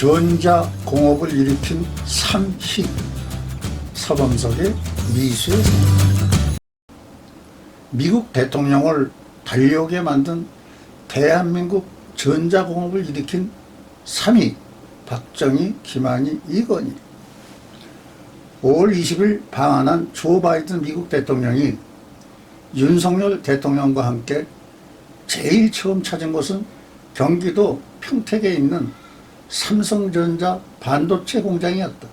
전자공업을 일으킨 삼희 서범석의 성. 미국 대통령을 달려오게 만든 대한민국 전자공업을 일으킨 3위 박정희, 김한희, 이건희 5월 20일 방한한 조 바이든 미국 대통령이 윤석열 대통령과 함께 제일 처음 찾은 곳은 경기도 평택에 있는 삼성전자 반도체 공장이었다.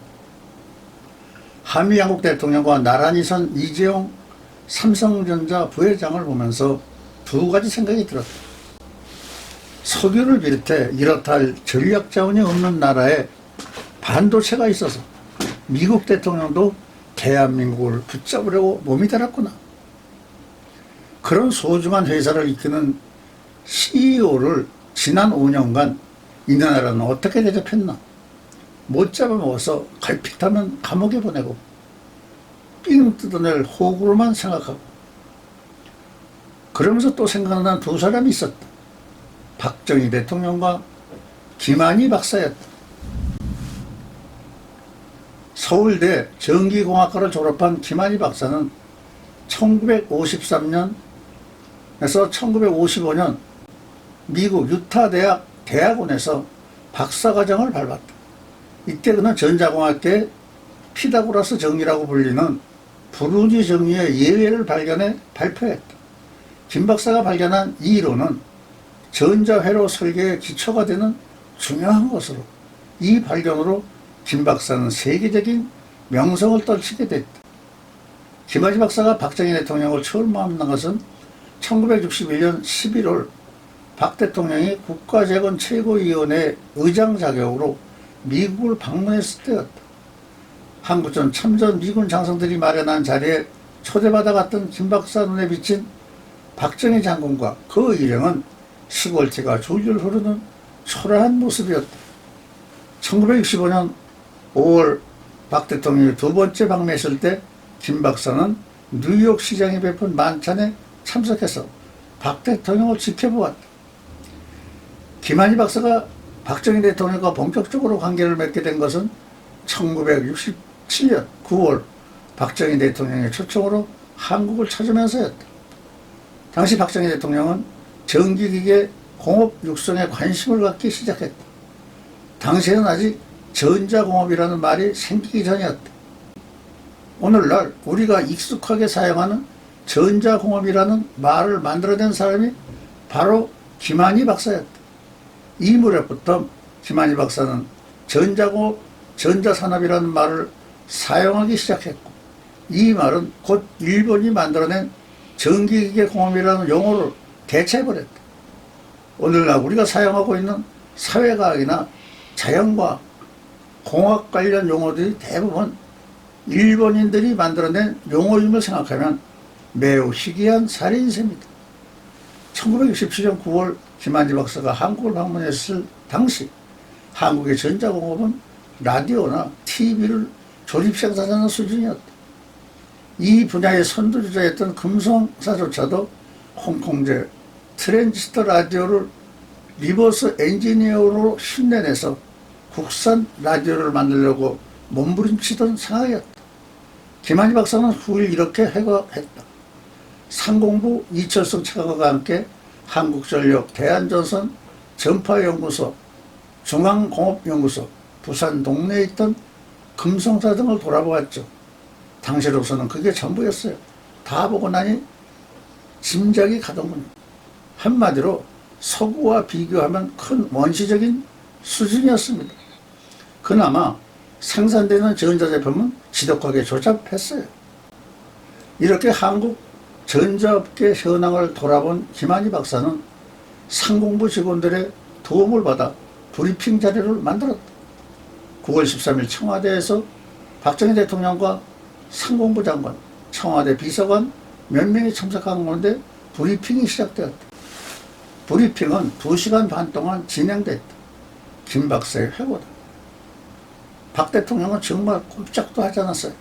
한미양국 대통령과 나란히 선 이재용 삼성전자 부회장을 보면서 두 가지 생각이 들었다. 석유를 비롯해 이렇다 할 전략 자원이 없는 나라에 반도체가 있어서 미국 대통령도 대한민국을 붙잡으려고 몸이 달았구나. 그런 소중한 회사를 이끄는 CEO를 지난 5년간 이 나라는 어떻게 대접했나? 못 잡아먹어서 갈피타면 감옥에 보내고 삥 뜯어낼 호구로만 생각하고 그러면서 또 생각난 두 사람이 있었다. 박정희 대통령과 김한희 박사였다. 서울대 전기공학과를 졸업한 김한희 박사는 1953년에서 1955년 미국 유타 대학 대학원에서 박사과정을 밟았다. 이때 그는 전자공학계 피다고라스 정리라고 불리는 브루니 정리의 예외를 발견해 발표했다. 김 박사가 발견한 이 이론은 전자회로 설계의 기초가 되는 중요한 것으로 이 발견으로 김 박사는 세계적인 명성을 떨치게 됐다. 김하지 박사가 박정희 대통령을 처음 만난 것은 1961년 11월 박 대통령이 국가재건 최고위원회 의장 자격으로 미국을 방문했을 때였다. 한국전 참전 미군 장성들이 마련한 자리에 초대받아 갔던 김 박사 눈에 비친 박정희 장군과 그 일행은 시골티가 줄줄 흐르는 초라한 모습이었다. 1965년 5월 박 대통령이 두 번째 방문했을 때 김 박사는 뉴욕 시장이 베푼 만찬에 참석해서 박 대통령을 지켜보았다. 김한희 박사가 박정희 대통령과 본격적으로 관계를 맺게 된 것은 1967년 9월 박정희 대통령의 초청으로 한국을 찾으면서였다. 당시 박정희 대통령은 전기기계 공업 육성에 관심을 갖기 시작했다. 당시에는 아직 전자공업이라는 말이 생기기 전이었다. 오늘날 우리가 익숙하게 사용하는 전자공업이라는 말을 만들어낸 사람이 바로 김한희 박사였다. 이 무렵부터 김한희 박사는 전자공업, 전자산업이라는 말을 사용하기 시작했고 이 말은 곧 일본이 만들어낸 전기기계 공업이라는 용어를 대체해버렸다. 오늘날 우리가 사용하고 있는 사회과학이나 자연과학, 공학 관련 용어들이 대부분 일본인들이 만들어낸 용어임을 생각하면 매우 희귀한 사례인 셈입니다. 1967년 9월 김한지 박사가 한국을 방문했을 당시 한국의 전자공업은 라디오나 TV를 조립 생산하는 수준이었다. 이 분야의 선두주자였던 금성사조차도 홍콩제 트랜지스터 라디오를 리버스 엔지니어로训练해서 국산 라디오를 만들려고 몸부림치던 상황이었다. 김한희 박사는 후일 이렇게 회고했다. 상공부 이철성 차관과 함께 한국전력 대한전선 전파연구소, 중앙공업연구소, 부산 동네에 있던 금성사 등을 돌아보았죠. 당시로서는 그게 전부였어요. 다 보고 나니 짐작이 가더군. 한마디로 서구와 비교하면 큰 원시적인 수준이었습니다. 그나마 생산되는 전자제품은 지독하게 조잡했어요. 이렇게 한국 전자업계 현황을 돌아본 김한희 박사는 상공부 직원들의 도움을 받아 브리핑 자료를 만들었다. 9월 13일 청와대에서 박정희 대통령과 상공부 장관, 청와대 비서관 몇 명이 참석한 가운데 브리핑이 시작되었다. 브리핑은 2시간 반 동안 진행됐다. 김 박사의 회고다. 박 대통령은 정말 꼼짝도 하지 않았어요.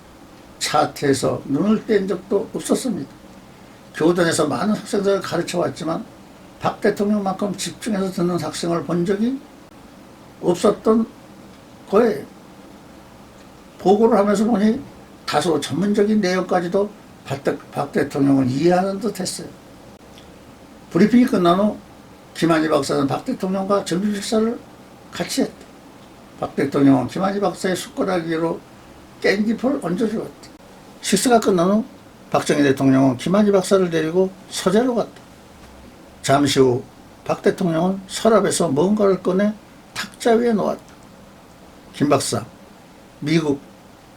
차트에서 눈을 뗀 적도 없었습니다. 교단에서 많은 학생들을 가르쳐 왔지만 박 대통령만큼 집중해서 듣는 학생을 본 적이 없었던 거예요. 보고를 하면서 보니 다소 전문적인 내용까지도 박, 대- 박 대통령은 이해하는 듯 했어요. 브리핑이 끝난 후 김한희 박사는 박 대통령과 점심 식사를 같이 했다. 박 대통령은 김한희 박사의 숟가락 위로 깻잎을 얹어주었다. 식사가 끝난 후 박정희 대통령은 김한희 박사를 데리고 서재로 갔다. 잠시 후 박 대통령은 서랍에서 뭔가를 꺼내 탁자 위에 놓았다. 김 박사, 미국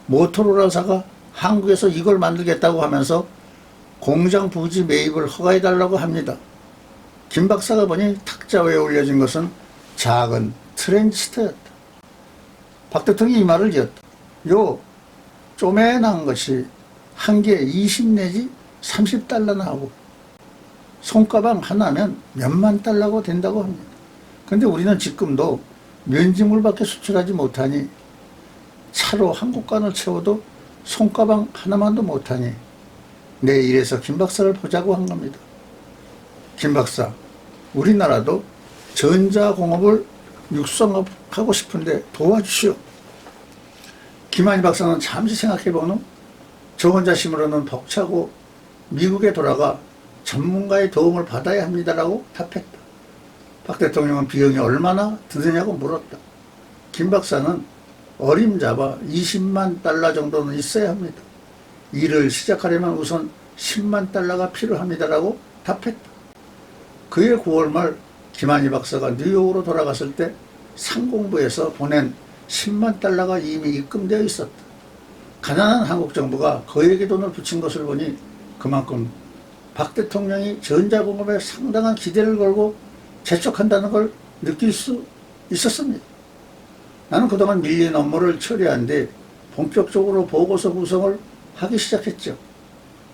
모토로라사가 한국에서 이걸 만들겠다고 하면서 공장 부지 매입을 허가해달라고 합니다. 김 박사가 보니 탁자 위에 올려진 것은 작은 트랜지스터였다. 박 대통령이 이 말을 지었다. 요 쪼매난 것이 한 개에 20 내지 30달러나 하고 손가방 하나면 몇만 달러가 된다고 합니다. 근데 우리는 지금도 면지물밖에 수출하지 못하니 차로 한국간을 채워도 손가방 하나만도 못하니 내 일에서 김 박사를 보자고 한 겁니다. 김 박사, 우리나라도 전자공업을 육성하고 싶은데 도와주시오. 김한희 박사는 잠시 생각해본 후 저 혼자 심으로는 벅차고 미국에 돌아가 전문가의 도움을 받아야 합니다라고 답했다. 박 대통령은 비용이 얼마나 드느냐고 물었다. 김 박사는 어림잡아 20만 달러 정도는 있어야 합니다. 일을 시작하려면 우선 10만 달러가 필요합니다라고 답했다. 그해 9월 말 김한희 박사가 뉴욕으로 돌아갔을 때 상공부에서 보낸 10만 달러가 이미 입금되어 있었다. 가난한 한국 정부가 거액의 돈을 붙인 것을 보니 그만큼 박 대통령이 전자공업에 상당한 기대를 걸고 재촉한다는 걸 느낄 수 있었습니다. 나는 그동안 밀린 업무를 처리한 뒤 본격적으로 보고서 구성을 하기 시작했죠.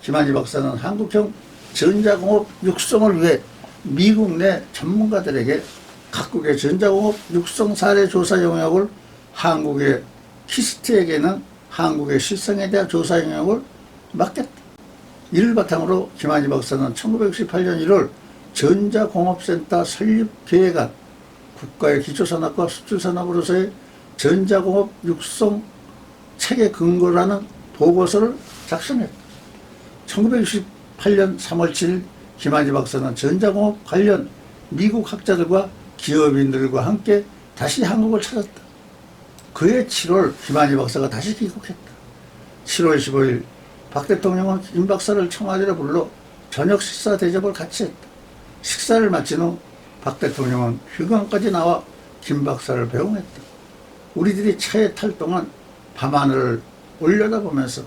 김한희 박사는 한국형 전자공업 육성을 위해 미국 내 전문가들에게 각국의 전자공업 육성 사례 조사 영역을 한국의 키스트에게는 한국의 실성에 대한 조사 영역을 맡겼다. 이를 바탕으로 김한희 박사는 1968년 1월 전자공업센터 설립 계획안 국가의 기초산업과 수출산업으로서의 전자공업 육성 근거로 하는 보고서를 작성했다. 1968년 3월 7일 김한희 박사는 전자공업 관련 미국 학자들과 기업인들과 함께 다시 한국을 찾았다. 그해 7월 김한희 박사가 다시 귀국했다. 7월 15일 박 대통령은 김 박사를 청와대로 불러 저녁 식사 대접을 같이 했다. 식사를 마친 후 박 대통령은 휴관까지 나와 김 박사를 배웅했다. 우리들이 차에 탈 동안 밤하늘을 올려다보면서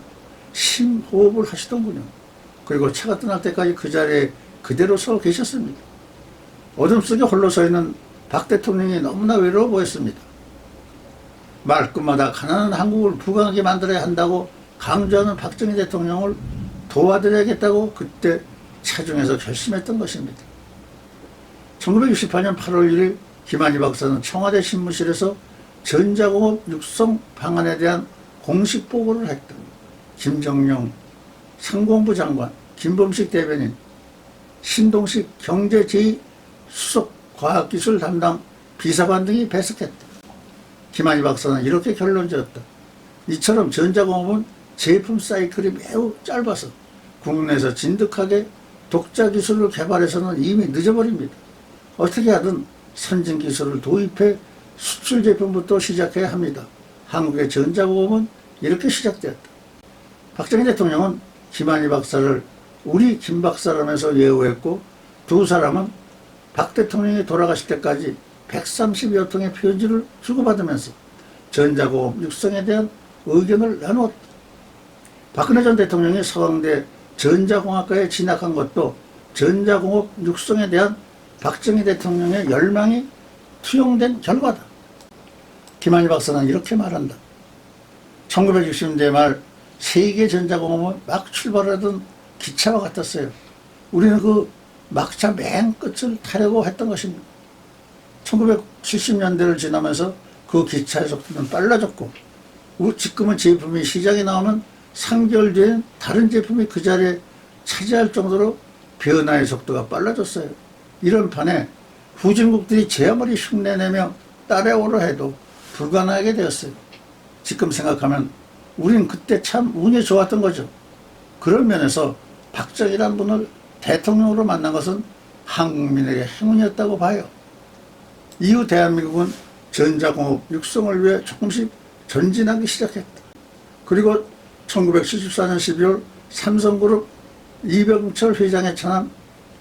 심호흡을 하시더군요. 그리고 차가 떠날 때까지 그 자리에 그대로 서 계셨습니다. 어둠 속에 홀로 서 있는 박 대통령이 너무나 외로워 보였습니다. 말끝마다 가난한 한국을 부강하게 만들어야 한다고 강조하는 박정희 대통령을 도와드려야겠다고 그때 차중에서 결심했던 것입니다. 1968년 8월 1일 김한희 박사는 청와대 신무실에서 전자공업 육성 방안에 대한 공식 보고를 했다. 김정영 상공부 장관, 김범식 대변인, 신동식 경제 제2 수석 과학기술 담당 비서관 등이 배석했다. 김한희 박사는 이렇게 결론 지었다. 이처럼 전자공업은 제품 사이클이 매우 짧아서 국내에서 진득하게 독자 기술을 개발해서는 이미 늦어버립니다. 어떻게 하든 선진 기술을 도입해 수출 제품부터 시작해야 합니다. 한국의 전자공업은 이렇게 시작되었다. 박정희 대통령은 김한희 박사를 우리 김 박사라면서 예우했고 두 사람은 박 대통령이 돌아가실 때까지 130여 통의 편지를 주고받으면서 전자공업 육성에 대한 의견을 나누었다. 박근혜 전 대통령이 서강대 전자공학과에 진학한 것도 전자공업 육성에 대한 박정희 대통령의 열망이 투영된 결과다. 김한희 박사는 이렇게 말한다. 1960년대 말 세계 전자공업은 막 출발하던 기차와 같았어요. 우리는 그 막차 맨 끝을 타려고 했던 것입니다. 1970년대를 지나면서 그 기차의 속도는 빨라졌고 우- 지금은 제품이 시장에 나오면 3개월 뒤엔 다른 제품이 그 자리에 차지할 정도로 변화의 속도가 빨라졌어요. 이런 판에 후진국들이 제 아무리 흉내내며 따라오려 해도 불가능하게 되었어요. 지금 생각하면 우린 그때 참 운이 좋았던 거죠. 그런 면에서 박정희라는 분을 대통령으로 만난 것은 한국민에게 행운이었다고 봐요. 이후 대한민국은 전자공업 육성을 위해 조금씩 전진하기 시작했다. 그리고 1974년 12월 삼성그룹 이병철 회장의 처남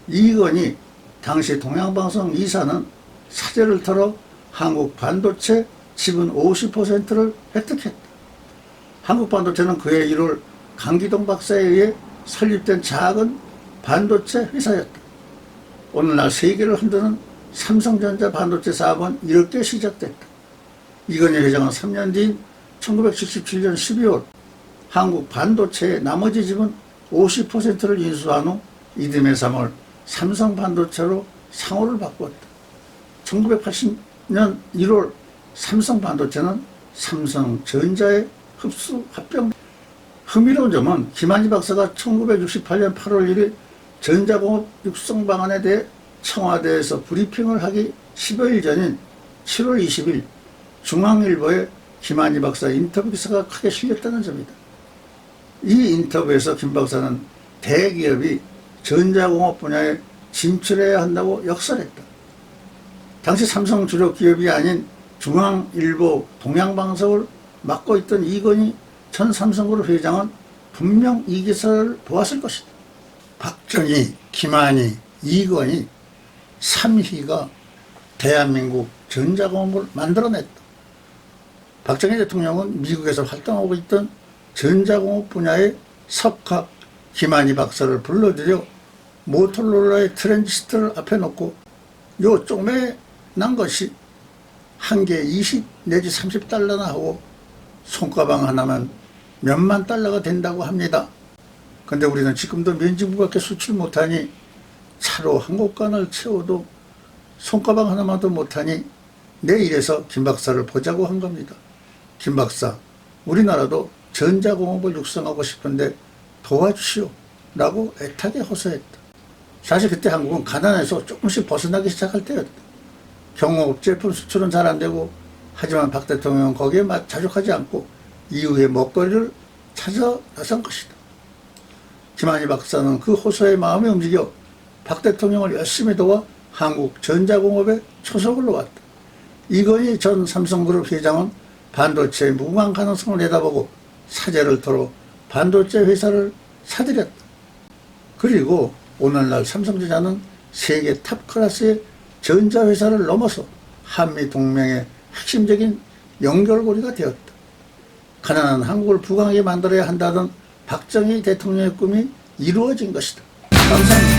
이건희 당시 동양방송 이사는 사제를 털어 한국 반도체 지분 50%를 획득했다. 한국 반도체는 그해 1월 강기동 박사에 의해 설립된 작은 반도체 회사였다. 오늘날 세계를 흔드는 삼성전자 반도체 사업은 이렇게 시작됐다. 이건희 회장은 3년 뒤인 1977년 12월 한국 반도체의 나머지 지분 50%를 인수한 후 이듬해 3월 삼성 반도체로 상호를 바꾸었다. 1980년 1월 삼성 반도체는 삼성전자의 흡수 합병 흥미로운 점은 김한희 박사가 1968년 8월 1일 전자공업 육성 방안에 대해 청와대에서 브리핑을 하기 10여일 전인 7월 20일 중앙일보에 김한희 박사 인터뷰 기사가 크게 실렸다는 점이다. 이 인터뷰에서 김 박사는 대기업이 전자공업 분야에 진출해야 한다고 역설했다. 당시 삼성 주력 기업이 아닌 중앙일보 동양방송을 맡고 있던 이건희 전 삼성그룹 회장은 분명 이 기사를 보았을 것이다. 박정희, 김한희, 이건희, 삼희가 대한민국 전자공업을 만들어냈다. 박정희 대통령은 미국에서 활동하고 있던 전자공업 분야의 석학 김한희 박사를 불러들여 모토로라의 트랜지스터를 앞에 놓고 요 쪼매 난 것이 한개20 내지 30달러나 하고 손가방 하나만 몇만 달러가 된다고 합니다. 근데 우리는 지금도 면지부밖에 수출 못하니 차로 한국간을 채워도 손가방 하나만도 못하니 내일에서 김 박사를 보자고 한 겁니다. 김 박사, 우리나라도 전자공업을 육성하고 싶은데 도와주시오. 라고 애타게 호소했다. 사실 그때 한국은 가난해서 조금씩 벗어나기 시작할 때였다. 경호업 제품 수출은 잘 안 되고 하지만 박 대통령은 거기에 마- 자족하지 않고 이후에 먹거리를 찾아 나선 것이다. 김한희 박사는 그 호소의 마음에 움직여 박 대통령을 열심히 도와 한국 전자공업에 초석을 놓았다. 이건희 전 삼성그룹 회장은 반도체의 무궁한 가능성을 내다보고 사제를 털어 반도체 회사를 사들였다. 그리고 오늘날 삼성전자는 세계 탑 클래스의 전자회사를 넘어서 한미 동맹의 핵심적인 연결고리가 되었다. 가난한 한국을 부강하게 만들어야 한다던 박정희 대통령의 꿈이 이루어진 것이다. 감사합니다.